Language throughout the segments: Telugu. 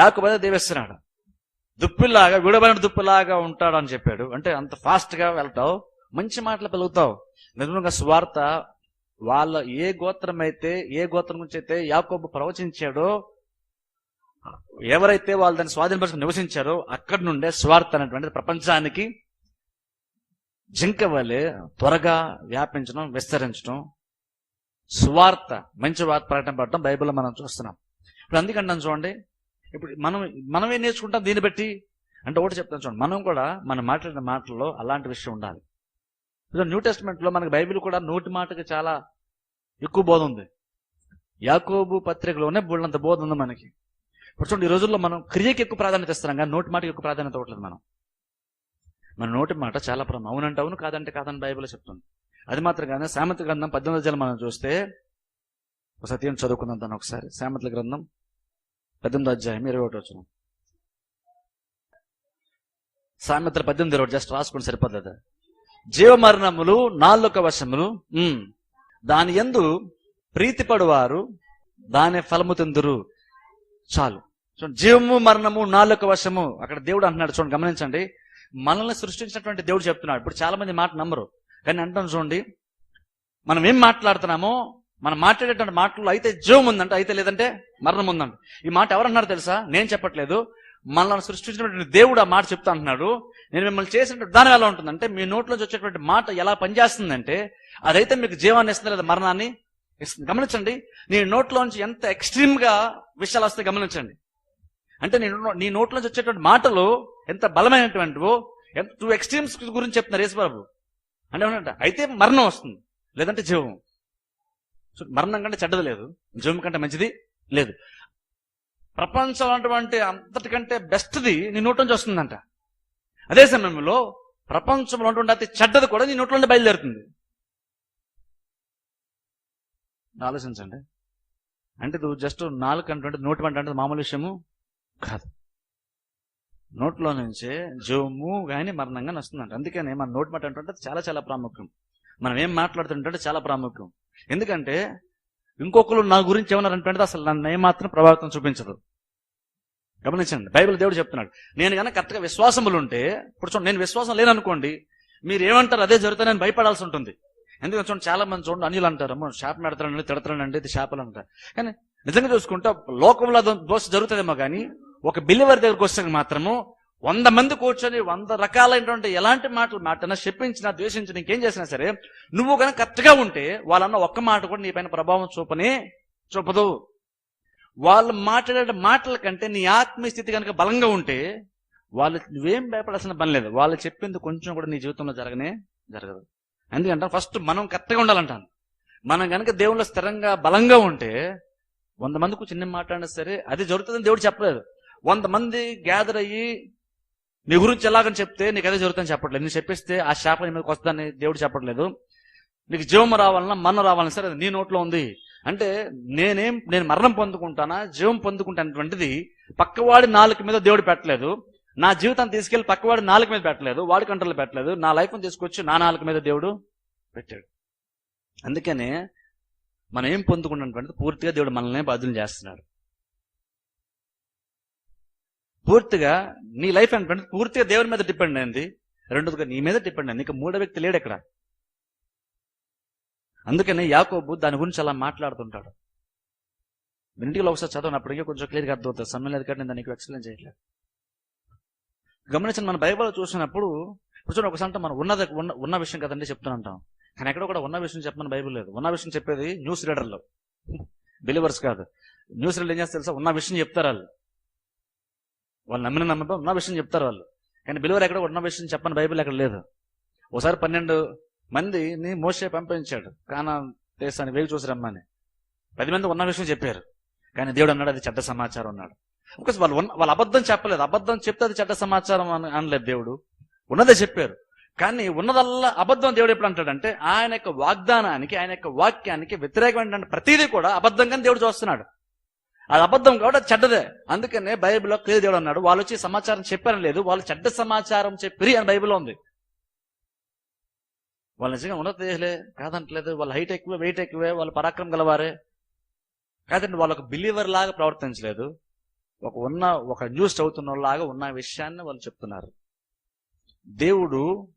యాకోబు అదే దేవేస్తున్నాడు. దుప్పిలాగా విడబడిన దుప్పిలాగా ఉంటాడు అని చెప్పాడు. అంటే అంత ఫాస్ట్గా వెళ్తావు మంచి మాటలు పెరుగుతావు నిజంగా స్వార్థ వాళ్ళ ఏ గోత్రం అయితే ఏ గోత్రం నుంచి అయితే యాకోబు ప్రవచించాడో ఎవరైతే వాళ్ళు దాన్ని స్వాధీనపరుచుకుని నివసించారో అక్కడి నుండే స్వార్థ అనేటువంటిది ప్రపంచానికి జింక వలె త్వరగా వ్యాపించడం విస్తరించడం సువార్త మంచి వార్త ప్రకటన పడటం బైబిల్లో మనం చూస్తున్నాం. ఇప్పుడు అందుకంటాం చూడండి. ఇప్పుడు మనం మనమే నేర్చుకుంటాం దీన్ని బట్టి? అంటే ఒకటి చెప్తాను చూడండి. మనం కూడా మనం మాట్లాడిన మాటల్లో అలాంటి విషయం ఉండాలి. న్యూ టెస్ట్మెంట్లో మనకి బైబిల్ కూడా నోటి మాటకి చాలా ఎక్కువ బోధ ఉంది. యాకోబు పత్రికలోనే బోళ్ళంత బోధ ఉంది మనకి. ఇప్పుడు చూడండి ఈ రోజుల్లో మనం క్రియకి ఎక్కువ ప్రాధాన్యత ఇస్తున్నాం కానీ నోటి మాటకి ఎక్కువ ప్రాధాన్యత ఇవ్వట్లేదు మనం. మన నోటి మాట చాలా ప్రమా అవునంటే అవును కాదంటే కాదని బైబిల్ చెప్తుంది. అది మాత్రం కానీ సామెత గ్రంథం పద్దెనిమిది జలం మనం చూస్తే ఒకసారి తీయండి చదువుకుందాం దాన్ని ఒకసారి. సామెతల గ్రంథం పద్దెనిమిది అధ్యాయం ఇరవై ఒకటి వచ్చిన సాయంత్రం పద్దెనిమిది ఇరవై జస్ట్ రాసుకుని సరిపోతుంది. జీవమరణములు నాలుక వశములు దాని ఎందు ప్రీతిపడువారు దాని ఫలము తిందురు చాలు. చూడండి జీవము మరణము నాలుక వశము అక్కడ దేవుడు అంటున్నాడు చూడండి గమనించండి. మనల్ని సృష్టించినటువంటి దేవుడు చెప్తున్నాడు. ఇప్పుడు చాలా మంది మాట నమ్మరు. కానీ అంటాం చూడండి మనం ఏం మాట్లాడుతున్నామో మనం మాట్లాడేటువంటి మాటల్లో అయితే జీవం ఉందంట అయితే లేదంటే మరణం ఉందండి ఈ మాట ఎవరన్నారు తెలుసా? నేను చెప్పట్లేదు. మనల్ని సృష్టించినటువంటి దేవుడు ఆ మాట చెప్తా అంటున్నాడు. నేను మిమ్మల్ని చేసిన విధానం ఎలా ఉంటుందంటే మీ నోట్లోంచి వచ్చేటువంటి మాట ఎలా పనిచేస్తుందంటే అదైతే మీకు జీవాన్ని ఇస్తుంది లేదా మరణాన్ని? ఇస్తుంది గమనించండి. నీ నోట్లోంచి ఎంత ఎక్స్ట్రీమ్గా విషయాలు వస్తాయి గమనించండి. అంటే నీ నీ నోట్లోంచి వచ్చేటువంటి మాటలు ఎంత బలమైనటువంటివో ఎంత టూ ఎక్స్ట్రీమ్స్ గురించి చెప్తున్నారు యేసుబాబు అంటే ఏమంటే అయితే మరణం వస్తుంది. లేదంటే జీవం. మరణం కంటే చెడ్డది లేదు. జీవం కంటే మంచిది. లేదు. ప్రపంచం అటువంటి అంతటికంటే బెస్ట్ది నీ నోటి నుంచి వస్తుందంట. అదే సమయంలో ప్రపంచంలో అటువంటి అతి చెడ్డది కూడా నీ నోట్లో నుండి బయలుదేరుతుంది. ఆలోచించండి. అంటే నువ్వు జస్ట్ నాలుగు అంటే నోటి పంట అంటే మామూలు విషయము కాదు. నోట్లో నుంచే జోము కానీ మరణంగా కానీ వస్తుందంట మన నోటి మాట అంటే చాలా చాలా ప్రాముఖ్యం. మనం ఏం మాట్లాడుతుంటే చాలా ప్రాముఖ్యం. ఎందుకంటే ఇంకొకరు నా గురించి ఏమన్నారంటే అసలు నన్ను ఏమాత్రం ప్రభావితం చూపించదు. గమనించండి. బైబిల్ దేవుడు చెప్తున్నాడు. నేను కనుక కరెక్ట్గా విశ్వాసములు ఉంటే ఇప్పుడు చూడండి నేను విశ్వాసం లేననుకోండి మీరు ఏమంటారు అదే జరుగుతుందని భయపడాల్సి ఉంటుంది. ఎందుకంటే చూడండి చాలా మంది చూడండి అనిల్ అంటారు అమ్మ శాపం పెడతానండి తిడతానండి ఇది శాపలు అంటారు కానీ నిజంగా చూసుకుంటే లోకంలో దోశ దోష జరుగుతుందేమో కానీ ఒక బిలివర్ దగ్గరకు వస్తే మాత్రము వంద మంది కూర్చొని వంద రకాలైనటువంటి ఎలాంటి మాటలు మాటన చెప్పించినా ద్వేషించిన ఇంకేం చేసినా సరే నువ్వు కనుక కరెక్ట్గా ఉంటే వాళ్ళన్న ఒక్క మాట కూడా నీ పైన ప్రభావం చూపని చూపదు. వాళ్ళు మాట్లాడే మాటల కంటే నీ ఆత్మీయ స్థితి కనుక బలంగా ఉంటే వాళ్ళు నువ్వేం భయపడాల్సిన పని లేదు. వాళ్ళు చెప్పింది కొంచెం కూడా నీ జీవితంలో జరగనే జరగదు. ఎందుకంటే ఫస్ట్ మనం కరెక్ట్గా ఉండాలంటాను. మనం కనుక దేవుళ్ళు స్థిరంగా బలంగా ఉంటే వంద మందికి చిన్న మాట్లాడినా సరే అది జరుగుతుందని దేవుడు చెప్పలేదు. వంద మంది గ్యాదర్ అయ్యి నీ గురించి ఎలాగని చెప్తే నీకు అదే జరుగుతుందని చెప్పట్లేదు. నేను చెప్పిస్తే ఆ శాప నీ మీదకి వస్తుందని దేవుడు చెప్పట్లేదు. నీకు జీవం రావాలన్నా మరణం రావాలన్నా సరే అది నీ నోట్లో ఉంది. అంటే నేనేం నేను మరణం పొందుకుంటానా జీవం పొందుకుంటానటువంటిది పక్కవాడి నాలుక మీద దేవుడు పెట్టలేదు. నా జీవితాన్ని తీసుకెళ్ళి పక్కవాడి నాలుక మీద పెట్టలేదు. వాడి కంట్రోల్ పెట్టలేదు. నా లైఫ్ని తీసుకొచ్చి నా నాలుక మీద దేవుడు పెట్టాడు. అందుకనే మనం ఏం పొందుకున్నటువంటిది పూర్తిగా దేవుడు మనల్ని బాధ్యులు చేస్తున్నాడు. పూర్తిగా నీ లైఫ్ అంటే పూర్తిగా దేవుని మీద డిపెండ్ అయింది. రెండోదిగా నీ మీద డిపెండ్ అయింది. ఇంకా మూడో వ్యక్తి లేడు ఇక్కడ. అందుకనే యాకోబు దాని గురించి అలా మాట్లాడుతుంటాడు. ఇంటిలో ఒకసారి చదవనప్పటికీ కొంచెం క్లియర్గా అర్థమవుతుంది. సమయం లేదు కాబట్టి నేను దానికి ఎక్స్ప్లెయిన్ చేయట్లేదు. గమనించిన మన బైబిల్ చూసినప్పుడు ఇప్పుడు చూడండి ఒకసారి మనం ఉన్నది ఉన్న ఉన్న విషయం కదండి చెప్తానంటాం కానీ ఎక్కడ కూడా ఉన్న విషయం చెప్పమని బైబిల్ లేదు. ఉన్న విషయం చెప్పేది న్యూస్ రీడర్లో. బిలీవర్స్ కాదు. న్యూస్ రీడర్ ఏం చేస్తారు తెలుసా? ఉన్న విషయం చెప్తారు వాళ్ళు. వాళ్ళు నమ్మిన నమ్మకం ఉన్న విషయం చెప్తారు వాళ్ళు. కానీ బిలీవర్ ఎక్కడ ఉన్న విషయం చెప్పని బైబిల్ ఎక్కడ లేదు. ఒకసారి పన్నెండు మందిని మోసే పంపించాడు. కానా దేశాన్ని వేగి చూసి రమ్మని. పది మంది ఉన్న విషయం చెప్పారు. కానీ దేవుడు అన్నాడు అది చెడ్డ సమాచారం అన్నాడు. ఒకసారి వాళ్ళు ఉన్న వాళ్ళు అబద్ధం చెప్పలేదు. అబద్ధం చెప్తే అది చెడ్డ సమాచారం అని అనలేదు దేవుడు. ఉన్నదే చెప్పారు. కానీ ఉన్నదల్లా అబద్ధం దేవుడు ఎప్పుడు అంటాడంటే ఆయన యొక్క వాగ్దానానికి ఆయన యొక్క వాక్యానికి వ్యతిరేకమైన ప్రతిదీ కూడా అబద్ధంగా దేవుడు చూస్తున్నాడు. అది అబద్ధం కాబట్టి అది చెడ్డదే. అందుకనే బైబిల్లో క్లియర్ దేవుడు అన్నాడు వాళ్ళు వచ్చి సమాచారం చెప్పారని లేదు వాళ్ళు చెడ్డ సమాచారం చెప్పిరి అని బైబిల్లో ఉంది. వాళ్ళు నిజంగా ఉన్నత దేశలే కాదంటలేదు వాళ్ళ హైట్ ఎక్కువే వెయిట్ ఎక్కువే వాళ్ళ పరాక్రమం గలవారే. కాదండి వాళ్ళకు బిలీవర్ లాగా ప్రవర్తించలేదు. ఒక ఉన్న ఒక న్యూస్ చదువుతున్న లాగా ఉన్న విషయాన్ని వాళ్ళు చెప్తున్నారు. దేవుడు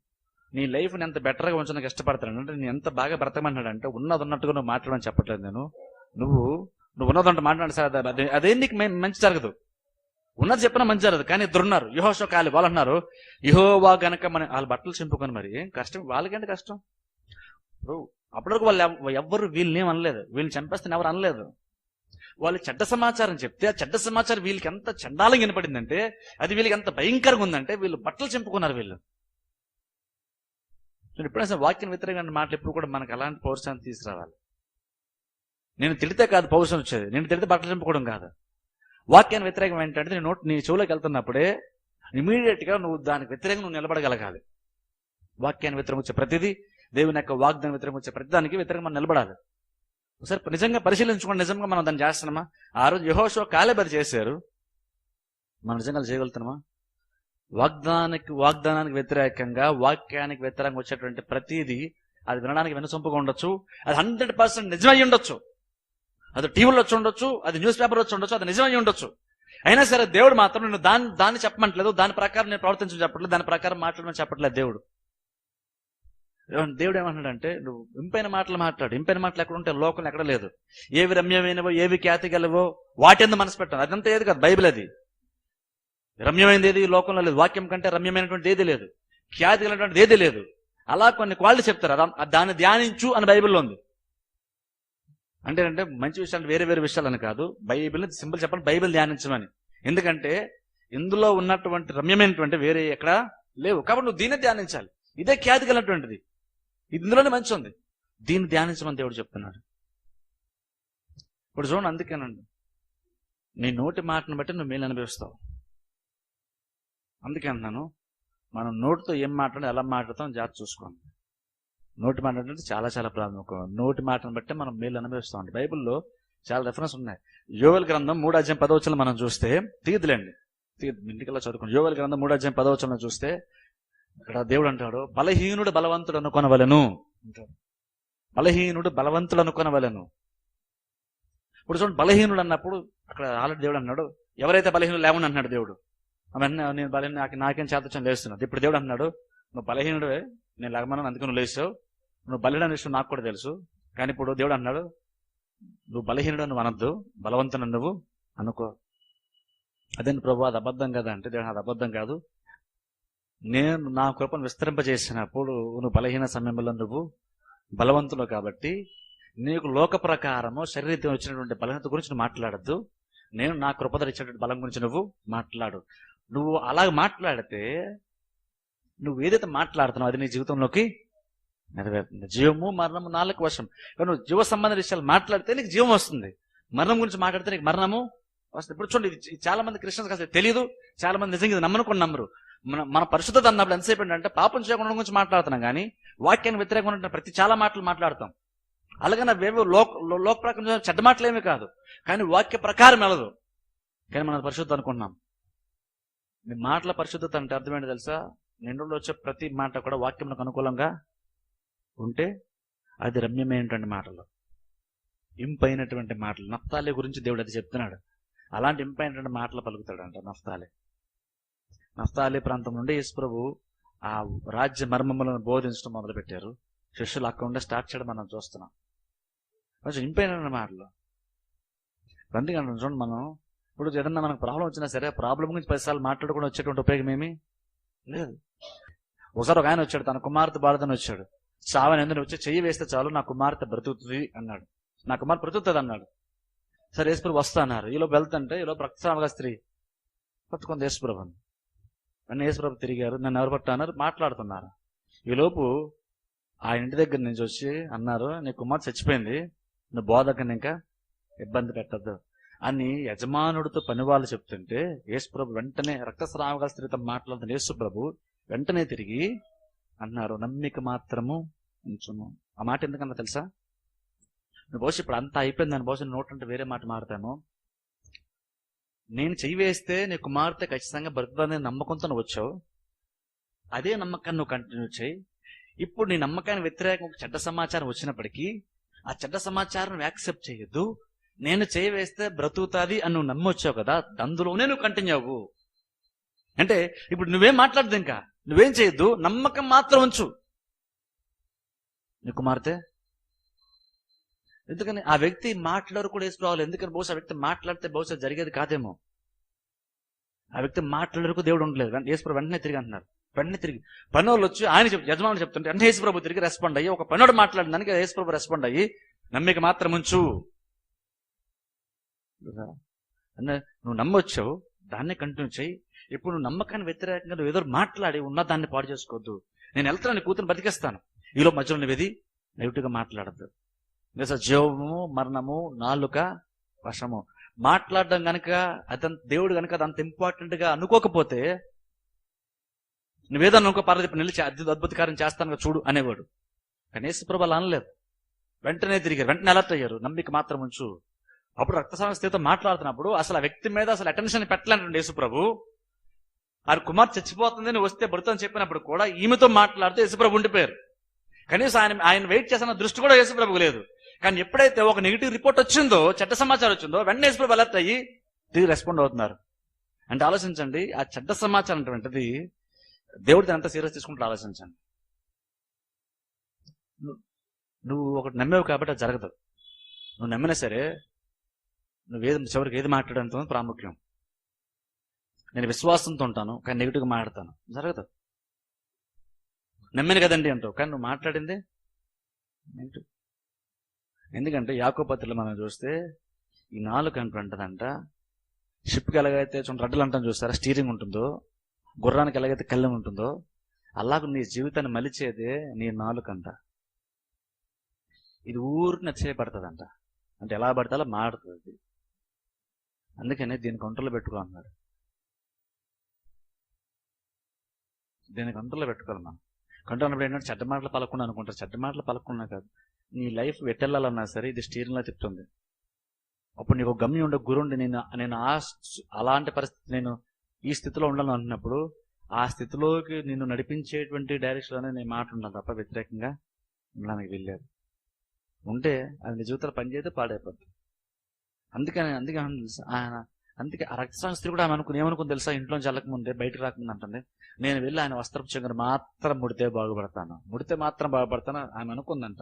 నీ లైఫ్ని ఎంత బెటర్గా ఉంచడానికి ఇష్టపడతాడు అంటే నేను ఎంత బాగా బ్రతకమంటాడు అంటే ఉన్నది ఉన్నట్టుగా నువ్వు మాట్లాడమని చెప్పట్లేదు నేను. నువ్వు నువ్వు ఉన్నదంటే మాట్లాడి సార్ అదే అదేం నీకు మంచి జరగదు. ఉన్నది చెప్పినా మంచి జరగదు కానీ ఇద్దరు ఉన్నారు యుహోషో కాలి వాళ్ళు అన్నారు యుహోవా గనక మన వాళ్ళ బట్టలు చింపుకొని మరి ఏం కష్టం వాళ్ళకేంటి కష్టం? ఇప్పుడు అప్పటివరకు వాళ్ళు ఎవ్వరు వీళ్ళని ఏం అనలేదు. వీళ్ళని చంపేస్తే ఎవరు అనలేదు. వాళ్ళు చెడ్డ సమాచారం చెప్తే ఆ చెడ్డ సమాచారం వీళ్ళకి ఎంత చండాలంగా వినపడిందంటే అది వీళ్ళకి ఎంత భయంకరంగా ఉందంటే వీళ్ళు బట్టలు చింపుకున్నారు వీళ్ళు. ఎప్పుడైనా వాక్యం వ్యతిరేకంగా మాటలు ఎప్పుడు కూడా మనకు అలాంటి పౌరుషాన్ని తీసుకురావాలి. నేను తిడితే కాదు పౌరుషం వచ్చేది. నేను తిడితే బట్టలు చంపుకోవడం కాదు. వాక్యాన్ని వ్యతిరేకం ఏంటంటే నేను నోట్ నీ చెవులోకి వెళ్తున్నప్పుడే ఇమీడియట్గా నువ్వు దానికి వ్యతిరేకంగా నువ్వు నిలబడగలగాలి. వాక్యాన్ని వ్యతిరేకం వచ్చే ప్రతిదీ దేవుని యొక్క వాగ్దానం వ్యతిరేకం వచ్చే ప్రతిదానికి వ్యతిరేకంగా మనం నిలబడాలి. ఒకసారి నిజంగా పరిశీలించుకోండి. నిజంగా మనం దాన్ని చేస్తున్నామా? ఆ రోజు యహోషో కాలేబరి చేశారు. మనం నిజంగా చేయగలుగుతున్నామా? వాగ్దానానికి వాగ్దానానికి వ్యతిరేకంగా వాక్యానికి వ్యతిరేకంగా వచ్చేటువంటి ప్రతిదీ అది వినడానికి వినసొంపుగా ఉండొచ్చు. అది హండ్రెడ్ పర్సెంట్ నిజమై ఉండొచ్చు. అది టీవీలో వచ్చి ఉండొచ్చు అది న్యూస్ పేపర్ వచ్చి ఉండొచ్చు అది నిజమై ఉండొచ్చు. అయినా సరే దేవుడు మాత్రం నేను దాన్ని దాన్ని చెప్పమంటలేదు దాని ప్రకారం నేను ప్రవర్తించడం చెప్పట్లేదు దాని ప్రకారం మాట్లాడమని చెప్పట్లేదు దేవుడు. దేవుడు ఏమంటున్నాడంటే నువ్వు ఇంపైన మాటలు మాట్లాడు ఇంపైన మాటలు ఎక్కడ ఉంటే లోకం ఎక్కడ లేదు. ఏవి రమ్యమైనవో ఏవి ఖ్యాతి గలవో వాటెందు మనసు పెట్టాను అదంతా ఏది కాదు బైబిల్ అది. రమ్యమైనది ఏది? లోకంలో లేదు. వాక్యం కంటే రమ్యమైనటువంటి ఏది లేదు. ఖ్యాతి కలిగినటువంటి ఏది లేదు. అలా కొన్ని క్వాలిటీ చెప్తారు. దాన్ని ధ్యానించు అని బైబిల్లో ఉంది. అంటే అంటే మంచి విషయాలు వేరే వేరే విషయాలని కాదు. బైబిల్ సింపుల్ చెప్పాలి బైబిల్ ధ్యానించమని. ఎందుకంటే ఇందులో ఉన్నటువంటి రమ్యమైనటువంటి వేరే ఎక్కడ లేవు. కాబట్టి నువ్వు దీన్నే ధ్యానించాలి. ఇదే ఖ్యాతి కలిగినటువంటిది ఇందులోనే మంచి ఉంది. దీన్ని ధ్యానించమని దేవుడు చెప్తున్నాడు. ఇప్పుడు చూడండి అందుకేనండి. నీ నోటి మాటను బట్టి నువ్వు మేలు అనుభవిస్తావు. అందుకే అంటున్నాను మనం నోటితో ఏం మాట్లాడి ఎలా మాట్లాడతాం జాగ్రత్త చూసుకోండి. నోటి మాట అంటే చాలా చాలా ప్రాముఖ్యం నోటి మాటను బట్టి మనం మేలు అనుభవిస్తాం బైబిల్లో చాలా రెఫరెన్స్ ఉన్నాయి. యోగల గ్రంథం మూడు అధ్యాయం పదవచనం మనం చూస్తే తీయదులేండి తీయదు ఇంటికల్లా చదువుకోండి. యోగల గ్రంథం మూడు అధ్యాయం పదవచనం చూస్తే ఇక్కడ దేవుడు అంటాడు బలహీనుడు బలవంతుడు అనుకొనవలను. అంటాడు. బలహీనుడు బలవంతుడు అనుకొనవలను. ఇప్పుడు చూడండి బలహీనుడు అన్నప్పుడు అక్కడ ఆల్రెడీ దేవుడు అన్నాడు ఎవరైతే బలహీనుడు లేవని అన్నాడు దేవుడు. అవన్నీ నేను బలహీన నాకు నాకేం చేతొచ్చని లేస్తున్నాడు ఇప్పుడు దేవుడు అన్నాడు నువ్వు బలహీనుడే నేను లేకమన్నాను అందుకు నువ్వు లేచావు. నువ్వు బలహీన విషయం నాకు కూడా తెలుసు. కానీ ఇప్పుడు దేవుడు అన్నాడు నువ్వు బలహీనుడు నువ్వు అనద్దు. బలవంతుడు నువ్వు అనుకో. అదే ప్రభు అది అబద్ధం కదా అంటే దేవుడు అది అబద్ధం కాదు. నేను నా కృపను విస్తరింపజేసినప్పుడు నువ్వు బలహీన సమయంలో నువ్వు బలవంతుడు కాబట్టి నీకు లోక ప్రకారము శరీరం వచ్చినటువంటి బలహీనత గురించి నువ్వు మాట్లాడద్దు. నేను నా కృపద ఇచ్చినటువంటి బలం గురించి నువ్వు మాట్లాడు. నువ్వు అలాగ మాట్లాడితే నువ్వు ఏదైతే మాట్లాడుతున్నావు అది నీ జీవితంలోకి నెరవేరుతుంది జీవము మరణము నాలుగు వశం. కానీ నువ్వు జీవ సంబంధ విషయాలు మాట్లాడితే నీకు జీవం వస్తుంది. మరణం గురించి మాట్లాడితే నీకు మరణము వస్తుంది. ఇప్పుడు చూడండి ఇది చాలా మంది క్రిస్టియన్స్ అసలు తెలియదు చాలా మంది నిజంగా ఇది నమ్మనుకుని నమ్మరు. మన మన పరిశుద్ధత అన్నప్పుడు ఎంతసేపు ఏంటంటే పాపం చేయకుండా గురించి మాట్లాడుతున్నాం కానీ వాక్యాన్ని వ్యతిరేకంగా ప్రతి చాలా మాటలు మాట్లాడతాం. అలాగే అవేవో లోక లోక ప్రకారం చెడ్డ మాటలేమీ కాదు. కానీ వాక్య ప్రకారం వెళ్ళదు. కానీ మనం పరిశుద్ధత అనుకుంటున్నాం. మీ మాటల పరిశుద్ధత అంటే అర్థం ఏంటో తెలుసా? నిండులో వచ్చే ప్రతి మాట కూడా వాక్యంకు అనుకూలంగా ఉంటే అది రమ్యమైనటువంటి మాటలు. ఇంపైనటువంటి మాటలు. నఫ్తాలి గురించి దేవుడు అది చెప్తున్నాడు. అలాంటి ఇంపైనటువంటి మాటలు పలుకుతాడంట నఫ్తాలి. నఫ్తాలి ప్రాంతం నుండి యేసు ఆ రాజ్య మర్మములను బోధించడం మొదలుపెట్టారు. శిష్యులు అక్కడ ఉండే స్టార్ట్ చేయడం మనం చూస్తున్నాం. కొంచెం ఇంపైన మాటలు. అందుకే చూడండి మనం ఇప్పుడు ఏదన్నా మనకు ప్రాబ్లం వచ్చినా సరే ప్రాబ్లం గురించి పదిసార్లు మాట్లాడుకుని వచ్చేటువంటి ఉపయోగం ఏమీ? లేదు. ఒకసారి ఒక ఆయన వచ్చాడు తన కుమార్తె బాధని వచ్చాడు. చావని ఎందుకు వచ్చి చెయ్యి వేస్తే చాలు నా కుమార్తె బ్రతుకుతుంది అన్నాడు. నా కుమార్తె బ్రతుకుతుంది అన్నాడు. సరే యేసుప్రభు వస్తా అన్నారు. ఈలోపు వెళ్తుంటే ఈలోపు రక్తస్రావగా స్త్రీ పట్టుకుంది యేసుప్రభుని. నన్ను యేసుప్రభు తిరిగారు నన్ను ఎవరు పట్టు అన్నారు? మాట్లాడుతున్నారు. ఈలోపు ఆ ఇంటి దగ్గర నుంచి వచ్చి అన్నారు నీ కుమార్తె చచ్చిపోయింది నువ్వు బోధకని ఇంకా ఇబ్బంది పెట్టద్దు అని యజమానుడితో పని వాళ్ళు చెప్తుంటే యేసుప్రభు వెంటనే రక్తస్రావగా స్త్రీతో మాట్లాడుతున్న యేసుప్రభు వెంటనే తిరిగి అన్నారు నమ్మిక మాత్రము ఉంచుము. ఆ మాట ఎందుకన్నా తెలుసా? నువ్వు బహుశా ఇప్పుడు అంతా అయిపోయింది దాని బహుశా నోటంటే వేరే మాట మాడతాను నేను చెయ్యి వేస్తే నీ కుమార్తె ఖచ్చితంగా బ్రతుకుతుందని నమ్మకంతో నువ్వు వచ్చావు. అదే నమ్మకాన్ని నువ్వు కంటిన్యూ చేయి. ఇప్పుడు నీ నమ్మకాన్ని వ్యతిరేకం ఒక చెడ్డ సమాచారం వచ్చినప్పటికీ ఆ చెడ్డ సమాచారం యాక్సెప్ట్ చేయొద్దు. నేను చేయి వేస్తే బ్రతుకుతాది అని నువ్వు నమ్మొచ్చావు కదా అందులోనే నువ్వు కంటిన్యూ అవ్వు. అంటే ఇప్పుడు నువ్వేం మాట్లాడదు ఇంకా? నువ్వేం చేయొద్దు నమ్మకం మాత్రం ఉంచు. నీ కుమార్తె? ఎందుకని ఆ వ్యక్తి మాట్లాడు కూడా వేసుకోవాలి ఎందుకని బహుశా వ్యక్తి మాట్లాడితే బహుశా జరిగేది కాదేమో. ఆ వ్యక్తి మాట్లాడరకు దేవుడు ఉండలేదు. వెంట- యేసుప్రభు వెంటనే తిరిగి అంటున్నారు. వెంటనే తిరిగి. పనోళ్ళు వచ్చి ఆయన చెప్ యజమానులు చెప్తుంటే అంటే యేసుప్రభు తిరిగి రెస్పాండ్ అయ్యి ఒక పనోడు మాట్లాడిన దానికి యేసుప్రభు రెస్పాండ్ అయ్యి నమ్మిక మాత్రం ఉంచు. నువ్వు నమ్మొచ్చావు దాన్నే కంటిన్యూ చేయి. ఇప్పుడు నువ్వు నమ్మకాన్ని వ్యతిరేకంగా నువ్వు ఏదో మాట్లాడి ఉన్న దాన్ని పాడు చేసుకోవద్దు. నేను వెళ్తాను నీ కూతురు బతికేస్తాను. ఈలో మధ్యలో నువ్వు నెగిటివ్గా మాట్లాడద్దు. లేదా జీవము మరణము నాలుక వశము. మాట్లాడడం గనక అదంత దేవుడు గనక అది అంత ఇంపార్టెంట్గా అనుకోకపోతే నువ్వేదన్నా అనుకో పర్లేదు నిలిచి అద్భుత అద్భుత కార్యం చేస్తాను కదా చూడు అనేవాడు. కనీస ప్రభాలు అలా అనలేదు. వెంటనే తిరిగారు. వెంటనే అలర్ట్ అయ్యారు. నమ్మిక మాత్రం ఉంచు. అప్పుడు రక్తస్రావ స్థితితో మాట్లాడుతున్నప్పుడు అసలు ఆ వ్యక్తి మీద అసలు అటెన్షన్ పెట్టలేండి యేసుప్రభు ఆ కుమార్ చచ్చిపోతుందని వస్తే భర్తని చెప్పినప్పుడు కూడా ఈమెతో మాట్లాడుతూ యశుప్రభు ఉండిపోయారు. కనీసం ఆయన ఆయన వెయిట్ చేసిన దృష్టి కూడా యేసుప్రభుకు లేదు. కానీ ఎప్పుడైతే ఒక నెగిటివ్ రిపోర్ట్ వచ్చిందో చెడ్డ సమాచారం వచ్చిందో వెంటనే యశుప్రభు అలర్ట్ అయ్యి తిరిగి రెస్పాండ్ అవుతున్నారు. అంటే ఆలోచించండి ఆ చెడ్డ సమాచారం అటువంటిది దేవుడు దాని ఎంత సీరియస్ తీసుకుంటూ ఆలోచించండి. నువ్వు- ఒకటి నమ్మేవు కాబట్టి అది జరగదు. నువ్వు నమ్మినా సరే నువ్వు ఏది చివరికి ఏది మాట్లాడడంతో ప్రాముఖ్యం. నేను విశ్వాసంతో ఉంటాను కానీ నెగిటివ్గా మాట్లాడతాను. జరగదు. నమ్మాను కదండి అంటావు కానీ నువ్వు మాట్లాడింది నెగిటివ్ ఎందుకంటే యాకోపత్రిలో మనం చూస్తే ఈ నాలుగు అంటుంటదంట షిప్కి ఎలాగైతే చూడండి రడ్డలు అంటాం చూస్తారా స్టీరింగ్ ఉంటుందో గుర్రానికి ఎలాగైతే కళ్ళెం ఉంటుందో అలాగ నీ జీవితాన్ని మలిచేదే నీ నాలుకంట ఇది ఊరికి నచ్చేయబడుతుందంట అంటే ఎలా పడితే అలా మాడుతుంది అందుకనే దీని కంట్రోల్లో పెట్టుకో అన్నాడు. దీనికి కంట్రోల్లో పెట్టుకోవాలి మనం కంట్రోల్ అన్నప్పుడు ఏంటంటే చెడ్డ మాటలు పలకుండా అనుకుంటారు. చెడ్డ మాటలు పలకుండా కాదు. నీ లైఫ్ వెట్టెళ్ళాలన్నా సరే ఇది స్టీరింగ్లా తిప్పుతుంది అప్పుడు నీకు ఒక గమ్యం ఉండే గురుండి నేను నేను ఆ అలాంటి పరిస్థితి నేను ఈ స్థితిలో ఉండాలని అంటున్నప్పుడు ఆ స్థితిలోకి నిన్ను నడిపించేటువంటి డైరెక్షన్లోనే నేను మాట ఉంటాను తప్ప వ్యతిరేకంగా ఉండడానికి వెళ్ళారు ఉంటే అది నీ జీవితంలో పనిచేస్తే పాడైపోతుంది అందుకని అందుకే ఆయన అందుకే ఆ రక్తస్రావ స్త్రీ కూడా ఆమె అనుకుని ఏమనుకుని తెలుసా? ఇంట్లో చల్లక బయటకు రాకముందు అంటుంది. నేను వెళ్ళి ఆయన వస్త్రపు చెంగును మాత్రం ముడితే బాగుపడతాను. ముడితే మాత్రం బాగుపడతాను ఆమె అనుకుందంట.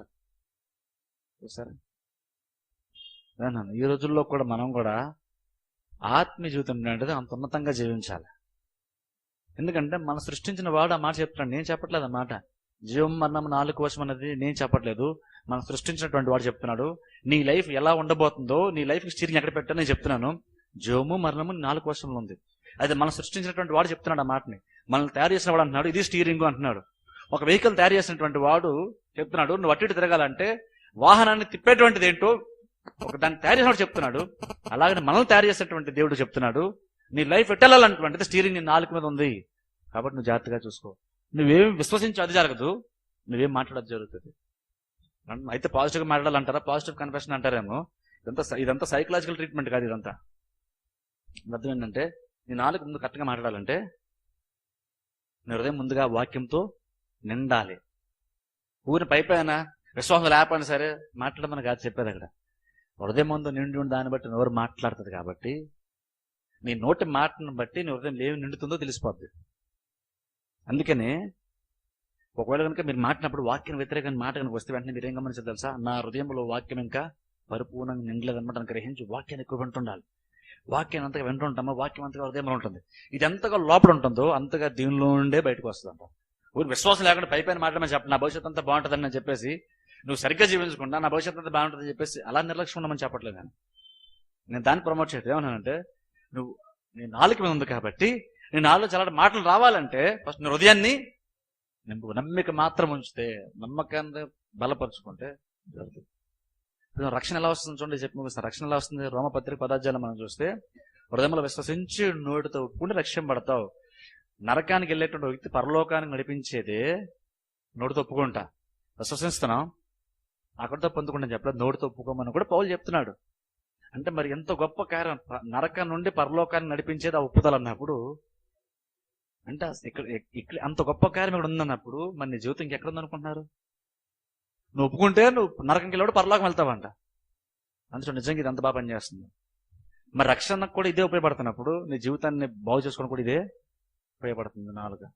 చూసారా? ఈ రోజుల్లో కూడా మనం కూడా ఆత్మీయ జీవితం అంటే అంత ఉన్నతంగా జీవించాలి. ఎందుకంటే మనం సృష్టించిన వాడు ఆ మాట చెప్తున్నాడు. నేను చెప్పట్లేదు ఆ మాట. జీవం మరణం నాలుగు వశం అనేది నేను చెప్పట్లేదు. మనం సృష్టించినటువంటి వాడు చెప్తున్నాడు. నీ లైఫ్ ఎలా ఉండబోతుందో నీ లైఫ్ స్టీరింగ్ ఎక్కడ పెట్టా నేను చెప్తున్నాను. జీవము మరణము నాలుగు వర్షంలో ఉంది. అది మనం సృష్టించినటువంటి వాడు చెప్తున్నాడు ఆ మాటని. మనల్ని తయారు చేసిన వాడు అంటున్నాడు ఇది స్టీరింగ్ అంటున్నాడు. ఒక వెహికల్ తయారు చేసినటువంటి వాడు చెప్తున్నాడు నువ్వు అటు ఇటు తిరగాలంటే వాహనాన్ని తిప్పేటువంటిది ఏంటో ఒక దాన్ని తయారు చేసినవాడు చెప్తున్నాడు. అలాగే మనల్ని తయారు చేసినటువంటి దేవుడు చెప్తున్నాడు నీ లైఫ్ ఎట్టెళ్ళాలనుకున్నది స్టీరింగ్ నీ నాలుగు మీద ఉంది. కాబట్టి నువ్వు జాగ్రత్తగా చూసుకో. నువ్వేం విశ్వసించు అది జరగదు నువ్వేం మాట్లాడదు జరుగుతుంది. అయితే పాజిటివ్గా మాట్లాడాలంటారా? పాజిటివ్ కన్ఫెషన్ అంటారేమో. ఇదంతా ఇదంతా సైకలాజికల్ ట్రీట్మెంట్ కాదు ఇదంతా. అర్థం ఏంటంటే నీ నాలుగు ముందు కరెక్ట్గా మాట్లాడాలంటే నీ హృదయం ముందుగా వాక్యంతో నిండాలి. ఊరిని పైపైన విశ్వాసం లేకపోయినా సరే మాట్లాడమని కాదు చెప్పేది అక్కడ. హృదయం ముందు నిండి ఉన్న దాన్ని బట్టి నోరు మాట్లాడుతుంది కాబట్టి నీ నోటి మాటను బట్టి నీ హృదయం ఏమి నిండుతుందో తెలిసిపోద్ది. అందుకని ఒకవేళ కనుక మీరు మాట్లాడినప్పుడు వాక్యం వ్యతిరేకంగా మాట కనుక వస్తే వెంటనే మీరు ఏం గమనించారు తెలుసా? నా హృదయంలో వాక్యం ఇంకా పరిపూర్ణంగా నిండలేదన్నమాట గ్రహించి వాక్యాన్ని ఎక్కువ వింటుండాలి. వాక్యాన్ని అంతగా వింటుంటామా? వాక్యం అంతగా హృదయంలో ఉంటుంది. ఇది ఎంతగా లోపల ఉంటుందో అంతగా దీనిలో ఉండే బయటకు వస్తుందంట. ఊరి విశ్వాసం లేకుండా పై పైన మాట్లాడమని చెప్ప నా భవిష్యత్తు అంతా బాగుంటుందని నేను చెప్పేసి నువ్వు సరిగ్గా జీవించకుండా నా భవిష్యత్తు అంతా బాగుంటుందని చెప్పేసి అలా నిర్లక్ష్యం ఉండమని చెప్పట్లేదు నేను. నేను దాన్ని ప్రమోట్ చేయట్లేదు ఏమన్నానంటే నువ్వు నీ నాలుగు మీద ఉంది కాబట్టి నీ నాలుగు చాలా మాటలు రావాలంటే ఫస్ట్ నీ హృదయాన్ని నింపు నమ్మిక మాత్రం ఉంచితే నమ్మకాన్ని బలపరుచుకుంటే జరుగుతుంది. రక్షణ ఎలా వస్తుంది చూడండి చెప్పి ముగిస్తాను రక్షణ ఎలా వస్తుంది? రోమపత్రిక పదార్థాలు మనం చూస్తే హృదయంలో విశ్వసించి నోటితో ఒప్పుకుంటే రక్షింపడతావు నరకానికి వెళ్ళేటువంటి వ్యక్తి పరలోకానికి నడిపించేదే నోటితో ఒప్పుకుంటా. విశ్వసిస్తున్నాం. అక్కడితో పొందుకుంటాను చెప్పలేదు. నోటితో ఒప్పుకోమని కూడా పౌలు చెప్తున్నాడు. అంటే మరి ఎంత గొప్ప కార్యం. నరకం నుండి పరలోకాన్ని నడిపించేది ఆ ఒప్పుదల అన్నప్పుడు. అంటే ఇక్కడ ఇక్కడ అంత గొప్ప కార్యం ఇక్కడ ఉందన్నప్పుడు మరి నీ జీవితం ఇంకెక్కడ ఉందనుకుంటున్నారు? నువ్వు ఒప్పుకుంటే నువ్వు నరకంకి వెళ్ళాడు పరలోకం వెళ్తావంట. అందులో నిజంగా ఇది అంత బాగా పనిచేస్తుంది. మరి రక్షణకు కూడా ఇదే ఉపయోగపడుతున్నప్పుడు నీ జీవితాన్ని బాగు చేసుకోవడం కూడా ఇదే ఉపయోగపడుతుంది నాలుగు.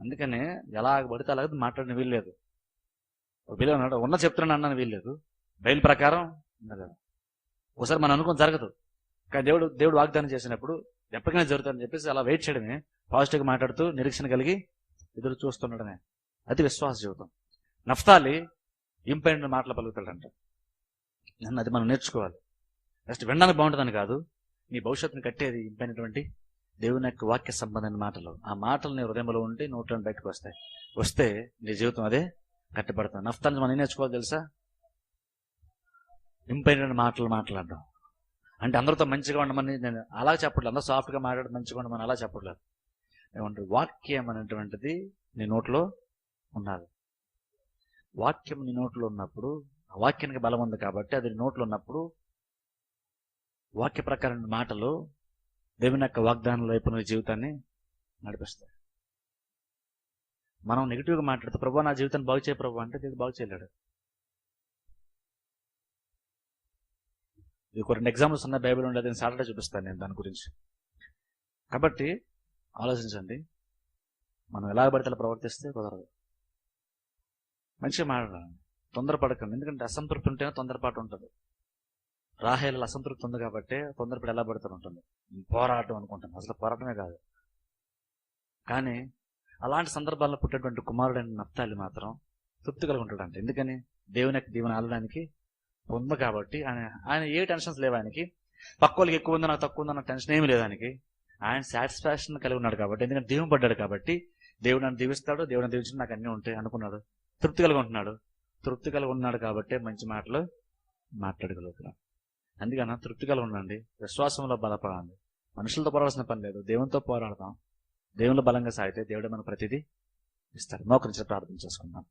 అందుకనే ఎలా పడితే అలాగే మాట్లాడిన వీల్లేదు వీలన్నాడు ఉన్న చెప్తున్నాను అన్నాను వీల్లేదు బయలు ప్రకారం ఒకసారి మనం అనుకుని జరగదు. కానీ దేవుడు దేవుడు వాగ్దానం చేసినప్పుడు ఎప్పటికైనా జరుగుతుందని చెప్పేసి అలా వెయిట్ చేయడమే. పాజిటివ్గా మాట్లాడుతూ నిరీక్షణ కలిగి ఎదురు చూస్తుండడమే. అది విశ్వాస జీవితం. నఫ్తాలి ఇంపైన మాటలు పలుకుతాడంట. నన్ను అది మనం నేర్చుకోవాలి. జస్ట్ వినడానికి బాగుంటుందని కాదు నీ భవిష్యత్తుని కట్టేది ఇంపైనటువంటి దేవుని యొక్క వాక్య సంబంధమైన మాటలు. ఆ మాటలు నీ హృదయంలో ఉండి నోట్లో బయటకు వస్తాయి. వస్తే నీ జీవితం అదే కట్టబడుతుంది. నఫ్తాన్ని మనం ఏం నేర్చుకోవాలి తెలుసా? ఇంపైన మాటలు మాట్లాడడం. అంటే అందరితో మంచిగా ఉండమని నేను అలా చెప్పట్లేదు. అందరూ సాఫ్ట్గా మాట్లాడి మంచిగా ఉండమని అలా చెప్పట్లేదు. ఏమంటే వాక్యం అనేటువంటిది నీ నోట్లో ఉండాలి. వాక్యం నీ నోట్లో ఉన్నప్పుడు ఆ వాక్యానికి బలం ఉంది కాబట్టి అది నోట్లో ఉన్నప్పుడు వాక్య ప్రకారం మాటలు దేవుని యొక్క వాగ్దానం వైపు నీ జీవితాన్ని నడిపిస్తాయి. మనం నెగిటివ్గా మాట్లాడితే ప్రభు నా జీవితాన్ని బాగు చేయ ప్రభు అంటే దేవుడు బాగు చేయలేడు. ఇది కొన్ని రెండు ఎగ్జాంపుల్స్ ఉన్న బైబిల్ ఉండే నేను సాటర్డే చూపిస్తాను నేను దాని గురించి. కాబట్టి ఆలోచించండి. మనం ఎలా పడితే అలా ప్రవర్తిస్తే కుదరదు. మంచిగా మాట్లాడాలి తొందరపడకండి. ఎందుకంటే అసంతృప్తి ఉంటేనే తొందరపాటు ఉంటుంది. రాహేల అసంతృప్తి ఉంది కాబట్టి తొందరపడి ఎలా పడుతూ ఉంటుంది పోరాటం అనుకుంటాను. అసలు పోరాటమే కాదు. కానీ అలాంటి సందర్భాల్లో పుట్టినటువంటి కుమారుడైన నప్తాలి మాత్రం తృప్తి కలిగి ఉంటాడంట ఎందుకని? దేవుని యొక్క దీవెన ఆలడానికి ఉంది కాబట్టి ఆయన ఆయన ఏ టెన్షన్స్ లేవు ఆయనకి. పక్క వాళ్ళకి ఎక్కువ ఉందో నాకు తక్కువ ఉందో నాకు టెన్షన్ ఏమీ లేదు ఆయనకి. ఆయన సాటిస్ఫాక్షన్ కలిగి ఉన్నాడు కాబట్టి ఎందుకంటే దీవెన పడ్డాడు కాబట్టి దేవుడు నన్ను దీవిస్తాడు దేవుడు నన్ను దీవించి నాకు అన్నీ ఉంటాయి అనుకున్నాడు. తృప్తి కలిగి ఉంటున్నాడు. తృప్తి కలిగి ఉన్నాడు కాబట్టి మంచి మాటలు మాట్లాడగలుగుతున్నాడు అందుకని తృప్తి కలిగి ఉండండి. విశ్వాసంలో బలపడండి మనుషులతో పోరాల్సిన పని లేదు. దేవునితో పోరాడతాం దేవుని బలంగా సాగితే దేవుడు మన ప్రతిదీ ఇస్తాడు. మోకరించి ప్రార్థన చేసుకుందాం.